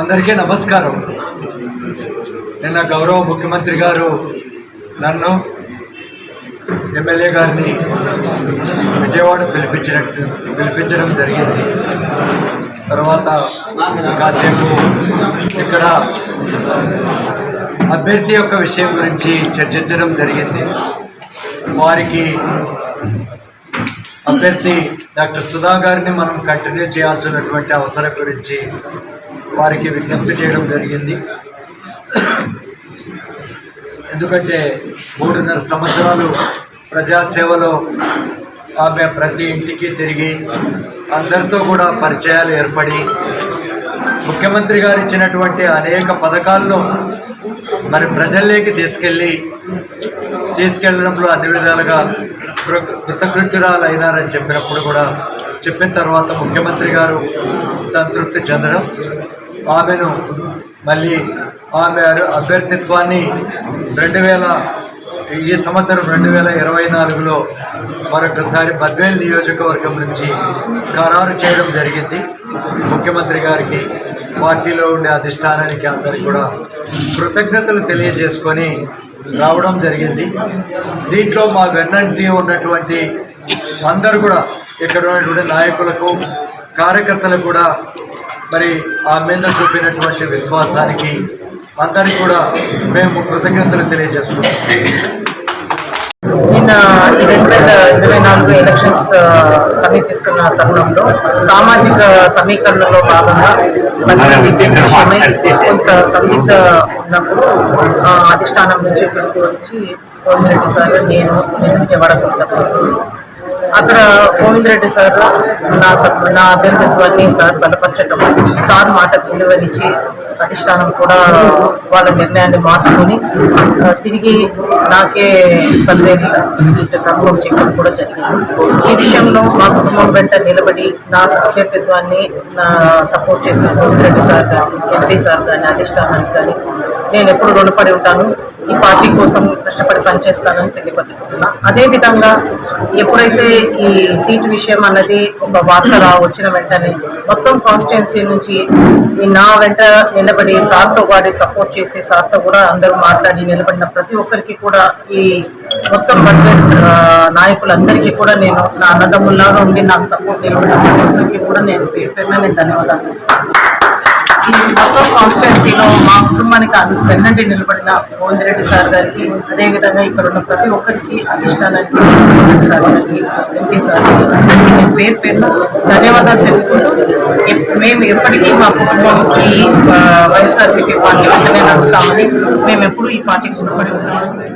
అందరికీ నమస్కారం. నిన్న గౌరవ ముఖ్యమంత్రి గారు నన్ను ఎమ్మెల్యే గారిని విజయవాడ పిలిపించినట్టు పిలిపించడం జరిగింది. తర్వాత కాసేపు ఇక్కడ అభ్యర్థి యొక్క విషయం గురించి చర్చించడం జరిగింది. వారికి అభ్యర్థి డాక్టర్ సుధా గారిని మనం కంటిన్యూ చేయాల్సినటువంటి అవసరం గురించి వారికి విజ్ఞప్తి చేయడం జరిగింది. ఎందుకంటే మూడున్నర సంవత్సరాలు ప్రజాసేవలో ఆమె ప్రతి ఇంటికి తిరిగి అందరితో కూడా పరిచయాలు ఏర్పడి ముఖ్యమంత్రి గారు ఇచ్చినటువంటి అనేక పథకాలను మరి ప్రజల్లోకి తీసుకెళ్ళి తీసుకెళ్ళడంలో అన్ని విధాలుగా కృ- చెప్పినప్పుడు కూడా చెప్పిన తర్వాత ముఖ్యమంత్రి గారు సంతృప్తి చెందడం ఆమెను మళ్ళీ ఆమె అభ్యర్థిత్వాన్ని రెండు వేల ఈ సంవత్సరం రెండు వేల ఇరవై నాలుగులో మరొకసారి బద్వేల్ నియోజకవర్గం నుంచి ఖరారు చేయడం జరిగింది. ముఖ్యమంత్రి గారికి పార్టీలో ఉండే అధిష్టానానికి అందరికీ కూడా కృతజ్ఞతలు తెలియజేసుకొని రావడం జరిగింది. దీంట్లో మా వెన్నంటి ఉన్నటువంటి అందరు కూడా ఇక్కడ ఉన్నటువంటి నాయకులకు కార్యకర్తలకు కూడా మరి ఆ మీద చూపినటువంటి విశ్వాసానికి అందరికీ కూడా మేము కృతజ్ఞతలు తెలియజేసుకుంటాం నిన్న రెండు వేల ఇరవై నాలుగు ఎలక్షన్స్ సమీపిస్తున్న తరుణంలో సామాజిక సమీకరణలో భాగంగా విషయమై కొంత సందిగ్ధ ఉన్నప్పుడు అధిష్టానం నుంచి పిలుపు వచ్చి కోమిరెడ్డి సార్ నేను వెళ్ళాను. అక్కడ గోవిందరెడ్డి సార్ నా నా అభ్యర్థిత్వాన్ని సార్ బలపరచటం సార్ మాట విలువనిచ్చి అధిష్టానం కూడా వాళ్ళ నిర్ణయాన్ని మార్చుకొని తిరిగి నాకే పదివేలు తత్వం చేయడం కూడా జరిగింది. ఈ విషయంలో మా కుటుంబం వెంట నిలబడి నా సభ్యత్వాన్ని నా సపోర్ట్ చేసిన గోవిందరెడ్డి సార్ కానీ ఎంపీ సార్ కానీ అధిష్టానానికి కానీ నేను ఎప్పుడు రుణపడి ఉంటాను. ఈ పార్టీ కోసం కష్టపడి పనిచేస్తానని తెలియపరుచుకుంటున్నా. అదేవిధంగా ఎప్పుడైతే ఈ సీట్ విషయం అన్నది ఒక వార్త వచ్చిన వెంటనే మొత్తం కాన్స్టిట్యున్సీ నుంచి నా వెంట నిలబడి సార్తో వాడి సపోర్ట్ చేసి సార్తో కూడా అందరూ మాట్లాడి నిలబడిన ప్రతి ఒక్కరికి కూడా ఈ మొత్తం బడ్జెట్ నాయకులందరికీ కూడా నేను నా అన్నదమ్ముల్లాగా ఉండి నాకు సపోర్ట్ నిలబడిన ప్రతి ఒక్కరికి కూడా నేను పేరు పేరు నేను ధన్యవాదాలు. ఈ మొత్తం కాన్స్టిట్యున్సీలో మా కుటుంబానికి వెన్నంటి నిలబడిన గోవిందరెడ్డి సార్ గారికి. అదేవిధంగా ఇక్కడ ఉన్న ప్రతి ఒక్కరికి అధిష్టానానికి గోవిందరెడ్డి సార్ గారికి. ఎంపీ సార్ అందరికీ నేను పేరు పేరున ధన్యవాదాలు తెలుపుకుంటూ మేము ఎప్పటికీ మా కుటుంబంకి ఈ వైఎస్ఆర్సీపీ పార్టీ వెంటనే నడుస్తామని మేము ఎప్పుడూ ఈ పార్టీకి రుణపడి ఉన్నామని